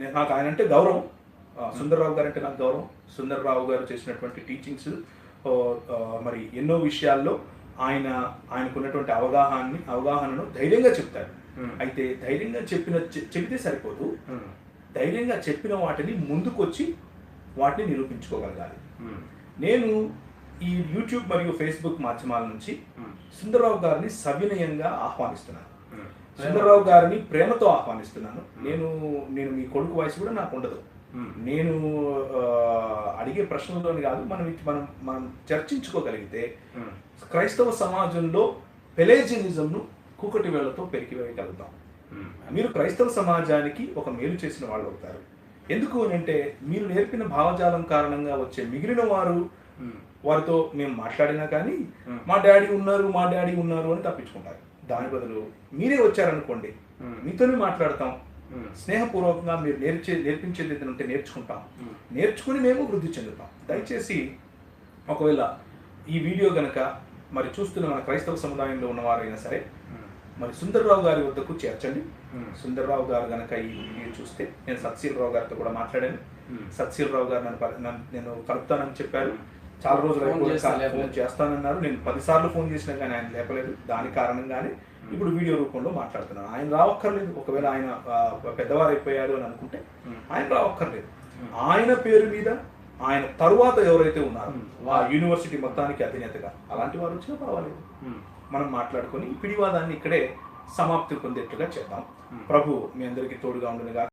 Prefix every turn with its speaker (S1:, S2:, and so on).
S1: నేను నాకు ఆయన అంటే గౌరవం సుందర్రావు గారు అంటే నాకు గౌరవం. సుందర్రావు గారు చేసినటువంటి టీచింగ్స్ మరి ఎన్నో విషయాల్లో ఆయన ఆయనకున్నటువంటి అవగాహనని అవగాహనను ధైర్యంగా చెప్తారు. అయితే ధైర్యంగా చెప్పిన చెబితే సరిపోదు. ధైర్యంగా చెప్పిన వాటిని ముందుకొచ్చి వాటిని నిరూపించుకోగలగాలి. నేను ఈ యూట్యూబ్ మరియు ఫేస్బుక్ మాధ్యమాల నుంచి సుందర్రావు గారిని సవినయంగా ఆహ్వానిస్తున్నాను. సుందర్రావు గారిని ప్రేమతో ఆహ్వానిస్తున్నాను. నేను నేను మీ కొడుకు వయసు కూడా నాకు ఉండదు.
S2: ఉమ్,
S1: నేను అడిగే ప్రశ్నలోని కాదు మనం మనం మనం చర్చించుకోగలిగితే క్రైస్తవ సమాజంలో పెలేజినిజంను కూకటి వేళ్ళతో పెరికి వేయగలుగుతాం. మీరు క్రైస్తవ సమాజానికి ఒక మేలు చేసిన వాళ్ళు అవుతారు. ఎందుకు అని అంటే మీరు నేర్పిన భావజాలం కారణంగా వచ్చే మిగిలిన వారు వారితో మేము మాట్లాడినా కానీ
S2: Hmm.
S1: మా డాడీ ఉన్నారు మా డాడీ ఉన్నారు అని తప్పించుకుంటారు. దాని బదులు మీరే వచ్చారనుకోండి. మీతోనే మాట్లాడతాం. స్నేహపూర్వకంగా మీరు నేర్చే నేర్పించేది ఉంటే నేర్చుకుంటాం. నేర్చుకుని మేము వృద్ధి చెందుతాం. దయచేసి ఒకవేళ ఈ వీడియో గనక మరి చూస్తున్న మన క్రైస్తవ సముదాయంలో ఉన్నవారైనా సరే మరి సుందర్రావు గారి వద్దకు చేర్చండి. సుందర్రావు గారు గనక ఈ వీడియో చూస్తే నేను సత్శీలరావు గారితో కూడా మాట్లాడాను. సత్శీలరావు గారు నన్ను- నేను కలుపుతానని చెప్పారు. చాలా రోజులు
S2: ఫోన్
S1: అయిపోయి. చేస్తానన్నారు నేను పదిసార్లు ఫోన్ చేసినా కానీ ఆయన లేపలేదు దాని కారణంగానే ఇప్పుడు వీడియో రూపంలో మాట్లాడుతున్నాను ఆయన రావక్కర్లేదు ఒకవేళ ఆయన పెద్దవారు అయిపోయారు అని అనుకుంటే. ఆయన రావక్కర్లేదు. ఆయన పేరు మీద ఆయన తరువాత ఎవరైతే ఉన్నారో. ఆ యూనివర్సిటీ మొత్తానికి అధినేతగా అలాంటి వారు వచ్చినా పర్వాలేదు. మనం మాట్లాడుకొని ఈ పిడివాదాన్ని ఇక్కడే సమాప్తి పొందేట్టుగా చేద్దాం. ప్రభు మీ అందరికీ తోడుగా ఉండునుగా